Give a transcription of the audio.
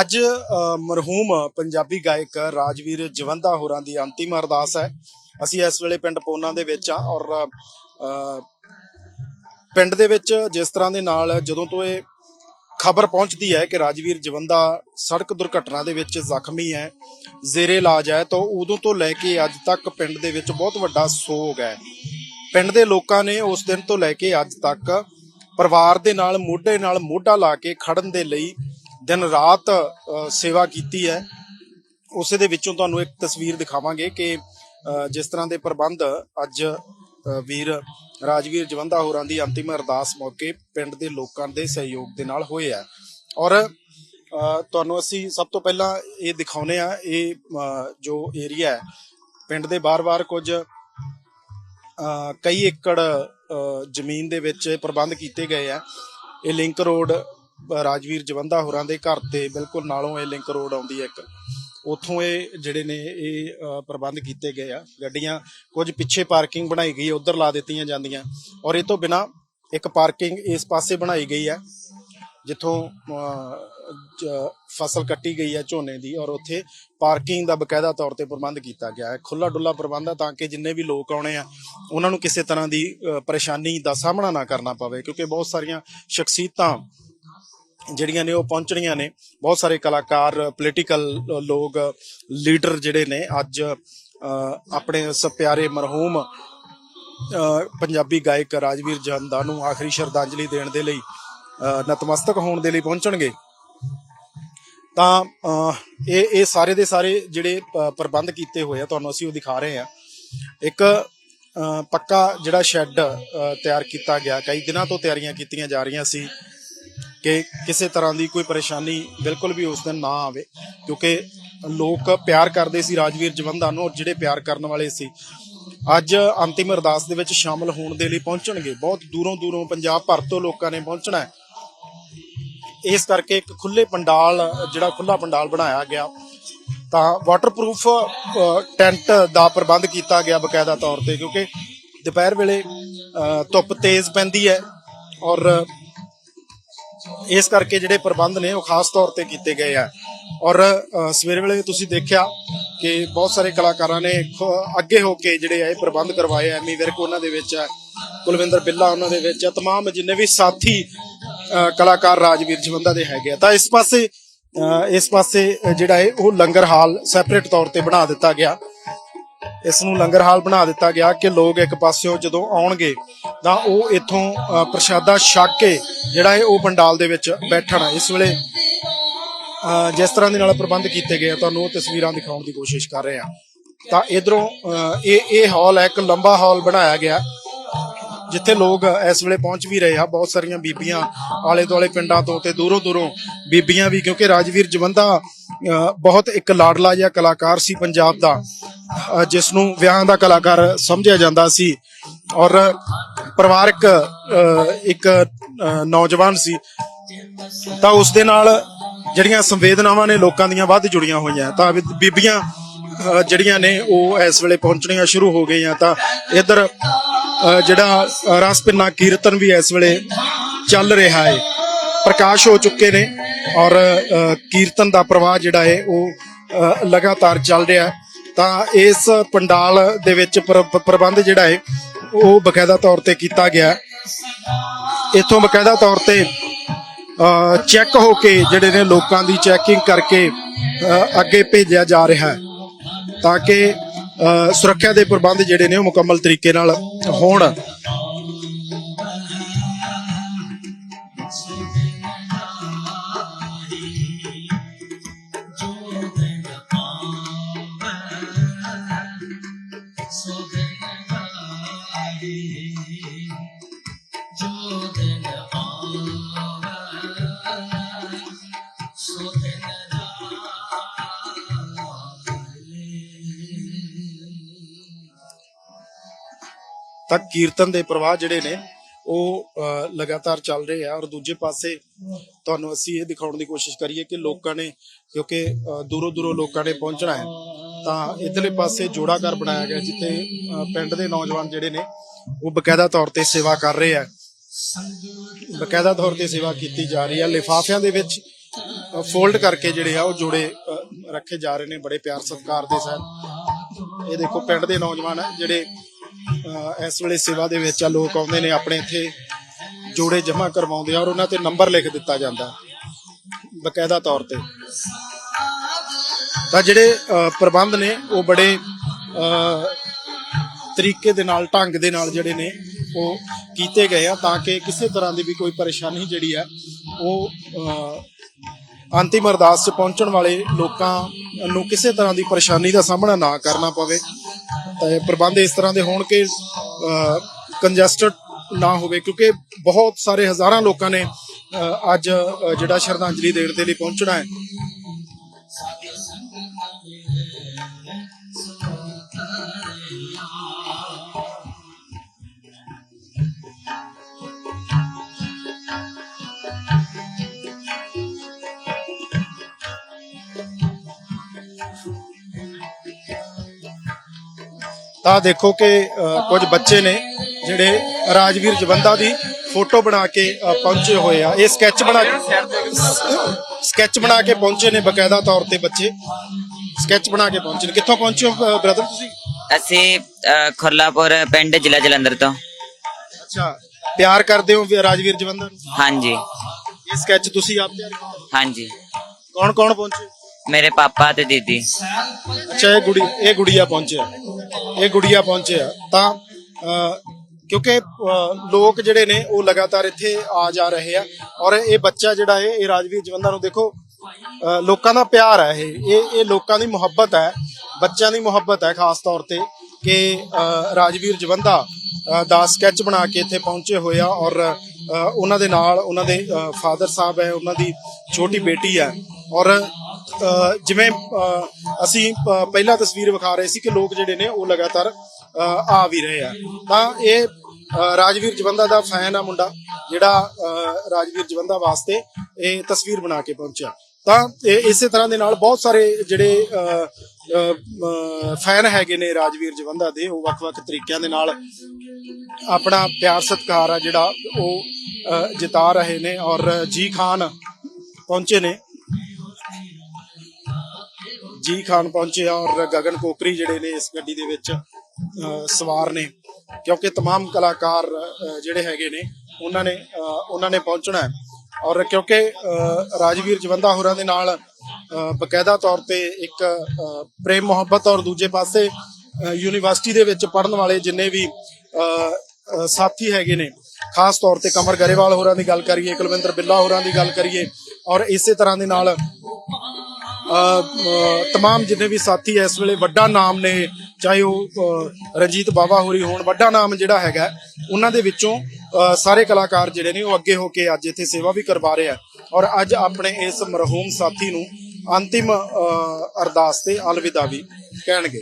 ਅੱਜ ਅ, ਮਰਹੂਮ ਪੰਜਾਬੀ ਗਾਇਕ ਰਾਜਵੀਰ ਜਵੰਦਾ ਹੋਰਾਂ ਦੀ ਅੰਤਿਮ ਅਰਦਾਸ ਹੈ। ਅਸੀਂ ਇਸ ਵੇਲੇ ਪਿੰਡ ਪੋਨਾ ਦੇ ਵਿੱਚ ਆ ਔਰ ਪਿੰਡ ਦੇ ਵਿੱਚ ਜਿਸ ਤਰ੍ਹਾਂ ਦੇ ਨਾਲ ਜਦੋਂ ਤੋਂ ਇਹ ਖਬਰ ਪਹੁੰਚਦੀ ਹੈ ਕਿ ਰਾਜਵੀਰ ਜਵੰਦਾ ਸੜਕ ਦੁਰਘਟਨਾ ਦੇ ਵਿੱਚ ਜ਼ਖਮੀ ਹੈ ਜ਼ੇਰੇ ਇਲਾਜ ਹੈ ਤਾਂ ਉਦੋਂ ਤੋਂ ਲੈ ਕੇ ਅੱਜ ਤੱਕ ਪਿੰਡ ਦੇ ਵਿੱਚ ਬਹੁਤ ਵੱਡਾ ਸੋਗ ਹੈ। ਪਿੰਡ ਦੇ ਲੋਕਾਂ ਨੇ ਉਸ ਦਿਨ ਤੋਂ ਲੈ ਕੇ ਅੱਜ ਤੱਕ ਪਰਿਵਾਰ ਦੇ ਨਾਲ ਮੋਢੇ ਨਾਲ ਮੋਢਾ ਲਾ ਕੇ ਖੜਨ ਦੇ ਲਈ ਦਿਨ ਰਾਤ ਸੇਵਾ ਕੀਤੀ ਹੈ। ਉਸੇ ਦੇ ਵਿੱਚੋਂ ਤੁਹਾਨੂੰ ਇੱਕ ਤਸਵੀਰ ਦਿਖਾਵਾਂਗੇ ਕਿ ਜਿਸ ਤਰ੍ਹਾਂ ਦੇ ਪ੍ਰਬੰਧ ਅੱਜ ਵੀਰ ਰਾਜਵੀਰ ਜਵੰਦਾ ਹੋਰਾਂ ਦੀ ਅੰਤਿਮ ਅਰਦਾਸ ਮੌਕੇ ਪਿੰਡ ਦੇ ਲੋਕਾਂ ਦੇ ਸਹਿਯੋਗ ਦੇ ਨਾਲ ਹੋਏ ਆ। ਔਰ ਤੁਹਾਨੂੰ ਅਸੀਂ ਸਭ ਤੋਂ ਪਹਿਲਾਂ ਇਹ ਦਿਖਾਉਨੇ ਆ ਇਹ ਜੋ ਏਰੀਆ ਹੈ ਪਿੰਡ ਦੇ ਬਾਰ-ਬਾਰ ਕੁਝ ਅ, ਕਈ ਏਕੜ ਜ਼ਮੀਨ ਦੇ ਵਿੱਚ ਪ੍ਰਬੰਧ ਕੀਤੇ ਗਏ ਆ। ਇਹ ਲਿੰਕ ਰੋਡ ਰਾਜਵੀਰ ਜਵੰਦਾ ਹੋਰਾਂ ਦੇ ਘਰ ਤੇ ਬਿਲਕੁਲ ਨਾਲੋਂ ਇਹ ਲਿੰਕ ਰੋਡ ਆਉਂਦੀ ਹੈ ਇੱਕ। ਉੱਥੋਂ ਇਹ ਜਿਹੜੇ ਨੇ ਇਹ ਪ੍ਰਬੰਧ ਕੀਤੇ ਗਏ ਆ। ਗੱਡੀਆਂ ਕੁਝ ਪਿੱਛੇ ਪਾਰਕਿੰਗ ਬਣਾਈ ਗਈ ਹੈ ਉਧਰ ਲਾ ਦਿੱਤੀਆਂ ਜਾਂਦੀਆਂ। ਔਰ ਇਹ ਤੋਂ ਬਿਨਾ ਇੱਕ ਪਾਰਕਿੰਗ ਇਸ ਪਾਸੇ ਬਣਾਈ ਗਈ ਹੈ ਜਿੱਥੋਂ ਫਸਲ ਕੱਟੀ ਗਈ ਹੈ ਝੋਨੇ ਦੀ। ਔਰ ਉੱਥੇ ਪਾਰਕਿੰਗ ਦਾ ਬਕਾਇਦਾ ਤੌਰ ਤੇ ਪ੍ਰਬੰਧ ਕੀਤਾ ਗਿਆ ਹੈ। ਖੁੱਲਾ ਡੁੱਲਾ ਪ੍ਰਬੰਧ ਹੈ ਤਾਂ ਕਿ ਜਿੰਨੇ ਵੀ ਲੋਕ ਆਉਣੇ ਆ, ਉਹਨਾਂ ਨੂੰ ਕਿਸੇ ਤਰ੍ਹਾਂ ਦੀ ਪਰੇਸ਼ਾਨੀ ਦਾ ਸਾਹਮਣਾ ਨਾ ਕਰਨਾ ਪਵੇ, ਕਿਉਂਕਿ ਬਹੁਤ ਸਾਰੀਆਂ ਸ਼ਖਸੀਅਤਾਂ ਜਿਹੜੀਆਂ ਨੇ ਉਹ ਪਹੁੰਚਣੀਆਂ ਨੇ। ਬਹੁਤ ਸਾਰੇ ਕਲਾਕਾਰ ਪੋਲੀਟੀਕਲ ਲੋਕ ਲੀਡਰ ਜਿਹੜੇ ਨੇ ਅੱਜ ਅ, ਆਪਣੇ ਇਸ ਪਿਆਰੇ ਮਰਹੂਮ ਪੰਜਾਬੀ ਗਾਇਕ ਰਾਜਵੀਰ ਜਵੰਦਾ ਨੂੰ ਆਖਰੀ ਸ਼ਰਧਾਂਜਲੀ ਦੇਣ ਦੇ ਲਈ ਅ, ਨਤਮਸਤਕ ਹੋਣ ਦੇ ਲਈ ਪਹੁੰਚਣਗੇ। ਤਾਂ ਇਹ ਇਹ ਸਾਰੇ ਦੇ ਸਾਰੇ ਜਿਹੜੇ ਪ੍ਰਬੰਧ ਕੀਤੇ ਹੋਏ ਆ ਤੁਹਾਨੂੰ ਅਸੀਂ ਉਹ ਦਿਖਾ ਰਹੇ ਆ ਇੱਕ ਪੱਕਾ ਜਿਹੜਾ ਸ਼ੈੱਡ ਤਿਆਰ ਕੀਤਾ ਗਿਆ। ਕਈ ਦਿਨਾਂ ਤੋਂ ਤਿਆਰੀਆਂ ਕੀਤੀਆਂ ਜਾ ਰਹੀਆਂ ਸੀ। ਕਿ ਕਿਸੇ ਤਰ੍ਹਾਂ ਦੀ ਕੋਈ ਪਰੇਸ਼ਾਨੀ ਬਿਲਕੁਲ ਵੀ ਉਸ ਦਿਨ ਨਾ ਆਵੇ ਕਿਉਂਕਿ ਲੋਕ ਪਿਆਰ ਕਰਦੇ ਸੀ ਰਾਜਵੀਰ ਜਵੰਦਾ ਨੂੰ ਔਰ ਜਿਹੜੇ ਪਿਆਰ ਕਰਨ ਵਾਲੇ ਸੀ। ਅੱਜ ਅੰਤਿਮ ਅਰਦਾਸ ਦੇ ਵਿੱਚ ਸ਼ਾਮਲ ਹੋਣ ਦੇ ਲਈ ਪਹੁੰਚਣਗੇ। ਬਹੁਤ ਦੂਰੋਂ ਦੂਰੋਂ ਪੰਜਾਬ ਭਰ ਤੋਂ ਲੋਕਾਂ ਨੇ ਪਹੁੰਚਣਾ ਹੈ। ਇਸ ਕਰਕੇ ਇੱਕ ਖੁੱਲੇ ਪੰਡਾਲ ਜਿਹੜਾ ਖੁੱਲਾ ਪੰਡਾਲ ਬਣਾਇਆ ਗਿਆ ਤਾਂ ਵਾਟਰਪ੍ਰੂਫ ਟੈਂਟ ਦਾ ਪ੍ਰਬੰਧ ਕੀਤਾ ਗਿਆ ਬਕਾਇਦਾ ਤੌਰ ਤੇ ਕਿਉਂਕਿ ਦੁਪਹਿਰ ਵੇਲੇ ਅ, ਧੁੱਪ ਤੇਜ਼ ਪੈਂਦੀ ਹੈ ਔਰ ਇਸ ਕਰਕੇ ਜਿਹੜੇ ਪ੍ਰਬੰਧ ਨੇ ਉਹ ਖਾਸ ਤੌਰ ਤੇ ਕੀਤੇ ਗਏ ਆ। ਔਰ ਅ, ਵੇਲੇ ਤੁਸੀਂ ਦੇਖਿਆ ਕਿ ਬਹੁਤ ਸਾਰੇ ਕਲਾਕਾਰਾਂ ਨੇ ਅੱਗੇ ਹੋ ਕੇ ਜਿਹੜੇ ਆ ਇਹ ਪ੍ਰਬੰਧ ਕਰਵਾਏ ਆ। ਐਮੀ ਵਿਰਕ ਉਹਨਾਂ ਦੇ ਵਿੱਚ ਹੈ ਕੁਲਵਿੰਦਰ ਬਿੱਲਾ ਉਹਨਾਂ ਦੇ ਵਿੱਚ ਹੈ ਤਮਾਮ ਜਿੰਨੇ ਵੀ ਸਾਥੀ ਕਲਾਕਾਰ ਰਾਜਵੀਰ ਜਵੰਦਾ ਦੇ ਹੈਗੇ ਆ। ਤਾਂ ਇਸ ਪਾਸੇ ਅ, ਇਸ ਪਾਸੇ ਜਿਹੜਾ ਹੈ ਉਹ ਲੰਗਰ ਹਾਲ ਸੈਪਰੇਟ ਤੌਰ ਤੇ ਬਣਾ ਦਿੱਤਾ ਗਿਆ। ਇਸ ਨੂੰ ਲੰਗਰ ਹਾਲ ਬਣਾ ਦਿੱਤਾ ਗਿਆ ਕਿ ਲੋਕ ਇੱਕ ਪਾਸਿਓਂ ਜਦੋਂ ਆਉਣਗੇ ਤਾਂ ਉਹ ਇੱਥੋਂ ਪ੍ਰਸ਼ਾਦਾ ਛਕ ਕੇ ਜਿਹੜਾ ਹੈ ਉਹ ਪੰਡਾਲ ਦੇ ਵਿੱਚ ਬੈਠਣ। ਇਸ ਵੇਲੇ ਜਿਸ ਤਰ੍ਹਾਂ ਦੇ ਨਾਲ ਪ੍ਰਬੰਧ ਕੀਤੇ ਗਏ ਆ, ਤੁਹਾਨੂੰ ਉਹ ਤਸਵੀਰਾਂ ਦਿਖਾਉਣ ਦੀ ਕੋਸ਼ਿਸ਼ ਕਰ ਰਹੇ ਆ। ਤਾਂ ਇਧਰੋਂ ਇਹ ਇਹ ਹਾਲ ਹੈ, ਇੱਕ ਲੰਬਾ ਹਾਲ ਬਣਾਇਆ ਗਿਆ, ਜਿੱਥੇ ਲੋਕ ਇਸ ਵੇਲੇ ਪਹੁੰਚ ਵੀ ਰਹੇ ਆ। ਬਹੁਤ ਸਾਰੀਆਂ ਬੀਬੀਆਂ ਆਲੇ ਦੁਆਲੇ ਪਿੰਡਾਂ ਤੋਂ ਤੇ ਦੂਰੋਂ ਦੂਰੋਂ ਬੀਬੀਆਂ ਵੀ, ਕਿਉਂਕਿ ਰਾਜਵੀਰ ਜਵੰਦਾ ਬਹੁਤ ਇੱਕ ਲਾਡਲਾ ਜਿਹਾ ਕਲਾਕਾਰ ਸੀ ਪੰਜਾਬ ਦਾ। ਜਿਸ ਨੂੰ ਵਿਆਹਾਂ ਦਾ ਕਲਾਕਾਰ ਸਮਝਿਆ ਜਾਂਦਾ ਸੀ। ਔਰ ਪਰਿਵਾਰਕ ਇੱਕ ਨੌਜਵਾਨ ਸੀ। ਤਾਂ ਉਸ ਦੇ ਨਾਲ ਜਿਹੜੀਆਂ ਸੰਵੇਦਨਾਵਾਂ ਨੇ ਲੋਕਾਂ ਦੀਆਂ ਵੱਧ ਜੁੜੀਆਂ ਹੋਈਆਂ। ਤਾਂ ਬੀਬੀਆਂ ਜਿਹੜੀਆਂ ਨੇ ਉਹ ਇਸ ਵੇਲੇ ਪਹੁੰਚਣੀਆਂ ਸ਼ੁਰੂ ਹੋ ਗਈਆਂ। ਤਾਂ ਇਧਰ ਜਿਹੜਾ ਰਸ ਪਿੰਨਾ ਕੀਰਤਨ ਵੀ ਇਸ ਵੇਲੇ ਚੱਲ ਰਿਹਾ ਹੈ। ਪ੍ਰਕਾਸ਼ ਹੋ ਚੁੱਕੇ ਨੇ। ਔਰ ਕੀਰਤਨ ਦਾ ਪ੍ਰਵਾਹ ਜਿਹੜਾ ਹੈ ਉਹ ਲਗਾਤਾਰ ਚੱਲ ਰਿਹਾ। ਤਾਂ ਇਸ ਪੰਡਾਲ ਦੇ ਵਿੱਚ ਪ੍ਰਬੰਧ ਜਿਹੜਾ ਹੈ, ਉਹ ਬਕਾਇਦਾ ਤੌਰ ਤੇ ਕੀਤਾ ਗਿਆ। ਹੈ ਇਥੋਂ ਬਕਾਇਦਾ ਤੌਰ ਤੇ ਚੈੱਕ ਹੋ ਕੇ ਜਿਹੜੇ ਨੇ ਲੋਕਾਂ ਦੀ ਚੈਕਿੰਗ ਕਰਕੇ ਅੱਗੇ ਭੇਜਿਆ ਜਾ ਰਿਹਾ ਹੈ। ਤਾਂ ਕਿ ਸੁਰੱਖਿਆ ਦੇ ਪ੍ਰਬੰਧ ਜਿਹੜੇ ਨੇ ਉਹ ਮੁਕੰਮਲ ਤਰੀਕੇ ਨਾਲ ਹੋਣ। ਤਾਂ ਕੀਰਤਨ ਦੇ ਪ੍ਰਵਾਹ ਜਿਹੜੇ ਨੇ, ਉਹ ਲਗਾਤਾਰ ਚੱਲ ਰਹੇ ਆ। ਔਰ ਦੂਜੇ ਪਾਸੇ ਤੁਹਾਨੂੰ ਅਸੀਂ ਇਹ ਦਿਖਾਉਣ ਦੀ ਕੋਸ਼ਿਸ਼ ਕਰੀਏ ਕਿ ਲੋਕਾਂ ਨੇ, ਕਿਉਂਕਿ ਦੂਰੋਂ ਦੂਰੋਂ ਲੋਕਾਂ ਨੇ ਪਹੁੰਚਣਾ ਹੈ, ਤਾਂ ਇਧਰਲੇ ਪਾਸੇ ਜੋੜਾ ਘਰ ਬਣਾਇਆ ਗਿਆ, ਜਿੱਥੇ ਪਿੰਡ ਦੇ ਨੌਜਵਾਨ ਜਿਹੜੇ ਨੇ, ਉਹ ਬਕਾਇਦਾ ਤੌਰ ਤੇ ਸੇਵਾ ਕਰ ਰਹੇ ਆ। ਬਕਾਇਦਾ ਤੌਰ ਤੇ ਸੇਵਾ ਕੀਤੀ ਜਾ ਰਹੀ ਹੈ ਲਿਫਾਫਿਆਂ ਦੇ ਵਿੱਚ ਫੋਲਡ ਕਰਕੇ ਜਿਹੜੇ ਆ, ਉਹ ਜੋੜੇ ਰੱਖੇ ਜਾ ਰਹੇ ਨੇ ਬੜੇ ਪਿਆਰ ਸਤਿਕਾਰ ਦੇ ਸਹਿਤ ਇਹ ਦੇਖੋ, ਪਿੰਡ ਦੇ ਨੌਜਵਾਨ ਆ, ਜਿਹੜੇ ਇਸ ਵੇਲੇ ਸੇਵਾ ਦੇ ਵਿੱਚ ਆ ਲੋਕ ਆਉਂਦੇ ਨੇ ਆਪਣੇ ਇੱਥੇ ਜੋੜੇ ਜਮ੍ਹਾਂ ਕਰਵਾਉਂਦੇ ਆ ਔਰ ਉਹਨਾਂ ਤੇ ਨੰਬਰ ਲਿਖ ਦਿੱਤਾ ਜਾਂਦਾ। ਬਕਾਇਦਾ ਤੌਰ ਤੇ। ਤਾਂ ਜਿਹੜੇ ਪ੍ਰਬੰਧ ਨੇ ਉਹ ਬੜੇ ਤਰੀਕੇ ਦੇ ਨਾਲ ਢੰਗ ਦੇ ਨਾਲ ਜਿਹੜੇ ਨੇ ਉਹ ਕੀਤੇ ਗਏ ਆ ਤਾਂ ਕਿ ਕਿਸੇ ਤਰ੍ਹਾਂ ਦੀ ਵੀ ਕੋਈ ਪਰੇਸ਼ਾਨੀ ਜਿਹੜੀ ਆ ਉਹ ਅ, ਅੰਤਿਮ ਅਰਦਾਸ 'ਚ ਪਹੁੰਚਣ ਵਾਲੇ ਲੋਕਾਂ ਨੂੰ ਕਿਸੇ ਤਰ੍ਹਾਂ ਦੀ ਪਰੇਸ਼ਾਨੀ ਦਾ ਸਾਹਮਣਾ ਨਾ ਕਰਨਾ ਪਵੇ। ਤਾਂ ਇਹ ਪ੍ਰਬੰਧ ਇਸ ਤਰ੍ਹਾਂ ਦੇ ਹੋਣ ਕਿ ਕੰਜੈਸਟਡ ਨਾ ਹੋਵੇ, ਕਿਉਂਕਿ ਬਹੁਤ ਸਾਰੇ ਹਜ਼ਾਰਾਂ ਲੋਕਾਂ ਨੇ ਅੱਜ ਜਿਹੜਾ ਸ਼ਰਧਾਂਜਲੀ ਦੇਣ ਦੇ ਲਈ ਪਹੁੰਚਣਾ ਹੈ। ਤਾਂ ਦੇਖੋ ਕਿ ਕੁਝ ਬੱਚੇ ਨੇ ਜਿਹੜੇ ਰਾਜਵੀਰ ਜਵੰਦਾ ਦੀ ਫੋਟੋ ਬਣਾ ਕੇ ਪਹੁੰਚੇ ਹੋਏ ਆ। ਇਹ ਸਕੈਚ ਬਣਾ ਸਕੈਚ ਬਣਾ ਕੇ ਪਹੁੰਚੇ ਨੇ ਬਕਾਇਦਾ ਤੌਰ ਤੇ ਬੱਚੇ। ਸਕੈਚ ਬਣਾ ਕੇ ਪਹੁੰਚੇ ਨੇ। ਕਿੱਥੋਂ ਪਹੁੰਚੇ ਹੋ ਬ੍ਰਦਰ ਤੁਸੀਂ? ਅਸੀਂ ਖੁਰਲਾਪੁਰ ਪਿੰਡ ਜ਼ਿਲ੍ਹਾ ਜਲੰਧਰ ਤੋਂ। ਅੱਛਾ। ਪਿਆਰ ਕਰਦੇ ਹੋ ਰਾਜਵੀਰ ਜਵੰਦਾ ਨੂੰ? ਹਾਂਜੀ। ਇਹ ਸਕੈਚ ਤੁਸੀਂ ਆਪ ਤਿਆਰ ਕੀਤਾ? ਹਾਂਜੀ। ਕੌਣ ਕੌਣ ਪਹੁੰਚੇ? ਮੇਰੇ ਪਾਪਾ ਤੇ ਦੀਦੀ। ਅੱਛਾ ਇਹ ਗੁੜੀ ਇਹ ਗੁੜੀਆ ਪਹੁੰਚਿਆ ਇਹ ਗੁੜੀਆ ਆ। ਤਾਂ ਕਿਉਂਕਿ ਲੋਕ ਜਿਹੜੇ ਨੇ, ਉਹ ਲਗਾਤਾਰ ਇੱਥੇ ਆ ਜਾ ਰਹੇ ਆ। ਔਰ ਇਹ ਬੱਚਾ ਜਿਹੜਾ ਹੈ, ਇਹ ਰਾਜਵੀਰ ਜਵੰਦਾ ਨੂੰ ਦੇਖੋ ਲੋਕਾਂ ਦਾ ਪਿਆਰ ਹੈ ਇਹ। ਇਹ ਇਹ ਲੋਕਾਂ ਦੀ ਮੁਹੱਬਤ ਹੈ, ਬੱਚਿਆਂ ਦੀ ਮੁਹੱਬਤ ਹੈ ਖਾਸ ਤੌਰ ਤੇ ਕਿ ਰਾਜਵੀਰ ਜਵੰਦਾ ਦਾ ਸਕੈਚ ਬਣਾ ਕੇ ਇੱਥੇ ਪਹੁੰਚੇ ਹੋਏ ਆ। ਔਰ ਉਹਨਾਂ ਦੇ ਨਾਲ, ਉਹਨਾਂ ਦੇ ਫਾਦਰ ਸਾਹਿਬ ਹੈ, ਉਹਨਾਂ ਦੀ ਛੋਟੀ ਬੇਟੀ ਹੈ। ਔਰ ਜਿਵੇਂ ਅਸੀਂ ਅ, ਪਹਿਲਾਂ ਤਸਵੀਰ ਵਿਖਾ ਰਹੇ ਸੀ ਕਿ ਲੋਕ ਜਿਹੜੇ ਨੇ ਉਹ ਲਗਾਤਾਰ ਆ ਵੀ ਰਹੇ ਆ। ਤਾਂ ਇਹ ਰਾਜਵੀਰ ਜਵੰਦਾ ਦਾ ਫੈਨ ਆ ਮੁੰਡਾ ਜਿਹੜਾ ਰਾਜਵੀਰ ਜਵੰਦਾ ਵਾਸਤੇ ਇਹ ਤਸਵੀਰ ਬਣਾ ਕੇ ਪਹੁੰਚਿਆ। ਤਾਂ ਇਸੇ ਤਰ੍ਹਾਂ ਦੇ ਨਾਲ ਬਹੁਤ ਸਾਰੇ ਜਿਹੜੇ ਫੈਨ ਹੈਗੇ ਨੇ ਰਾਜਵੀਰ ਜਵੰਦਾ ਦੇ ਉਹ ਵੱਖ-ਵੱਖ ਤਰੀਕਿਆਂ ਦੇ ਨਾਲ ਆਪਣਾ ਪਿਆਰ ਸਤਿਕਾਰ ਆ ਜਿਹੜਾ ਉਹ ਜਿਤਾ ਰਹੇ ਨੇ ਔਰ ਜੀ ਖਾਨ ਪਹੁੰਚੇ ਨੇ। ਜੀ ਖਾਨ ਪਹੁੰਚੇ ਆ ਔਰ ਗਗਨ ਕੋਕਰੀ ਜਿਹੜੇ ਨੇ ਇਸ ਗੱਡੀ ਦੇ ਵਿੱਚ ਅ, ਸਵਾਰ ਨੇ ਕਿਉਂਕਿ तमाम ਕਲਾਕਾਰ ਅ, ਜਿਹੜੇ ਹੈਗੇ ਨੇ ਉਹਨਾਂ ਨੇ ਅ, ਉਹਨਾਂ ਨੇ ਪਹੁੰਚਣਾ ਹੈ ਔਰ ਕਿਉਂਕਿ ਅ, ਰਾਜਵੀਰ ਜਵੰਦਾ ਹੋਰਾਂ ਦੇ ਨਾਲ ਅ, ਬਕਾਇਦਾ ਤੌਰ ਤੇ ਇੱਕ ਅ, ਪ੍ਰੇਮ ਮੁਹੱਬਤ ਔਰ ਦੂਜੇ ਪਾਸੇ ਅ, ਯੂਨੀਵਰਸਿਟੀ ਦੇ ਵਿੱਚ ਪੜਨ ਵਾਲੇ ਜਿੰਨੇ ਵੀ ਅ, ਅ, ਸਾਥੀ ਹੈਗੇ ਨੇ ਖਾਸ ਤੌਰ ਤੇ ਕਮਰ ਗਰੇਵਾਲ ਹੋਰਾਂ ਦੀ ਗੱਲ ਕਰੀਏ ਕੁਲਵਿੰਦਰ ਬਿੱਲਾ ਹੋਰਾਂ ਦੀ ਗੱਲ ਕਰੀਏ ਔਰ ਇਸੇ ਤਰ੍ਹਾਂ ਦੇ ਨਾਲ ਅ, ਅ, ਤਮਾਮ ਜਿੰਨੇ ਵੀ ਸਾਥੀ ਇਸ ਵੇਲੇ ਵੱਡਾ ਨਾਮ ਨੇ ਚਾਹੇ ਉਹ ਰਣਜੀਤ ਬਾਵਾ ਹੋਰੀ ਹੋਣ ਵੱਡਾ ਨਾਮ ਜਿਹੜਾ ਹੈਗਾ ਉਹਨਾਂ ਦੇ ਵਿੱਚੋਂ ਸਾਰੇ ਕਲਾਕਾਰ ਜਿਹੜੇ ਨੇ ਉਹ ਅੱਗੇ ਹੋ ਕੇ ਅੱਜ ਇੱਥੇ ਸੇਵਾ ਵੀ ਕਰਵਾ ਰਹੇ ਆ ਔਰ ਅੱਜ ਆਪਣੇ ਇਸ ਮਰਹੂਮ ਸਾਥੀ ਨੂੰ ਅੰਤਿਮ ਅਰਦਾਸ ਤੇ ਅਲਵਿਦਾ ਵੀ ਕਹਿਣਗੇ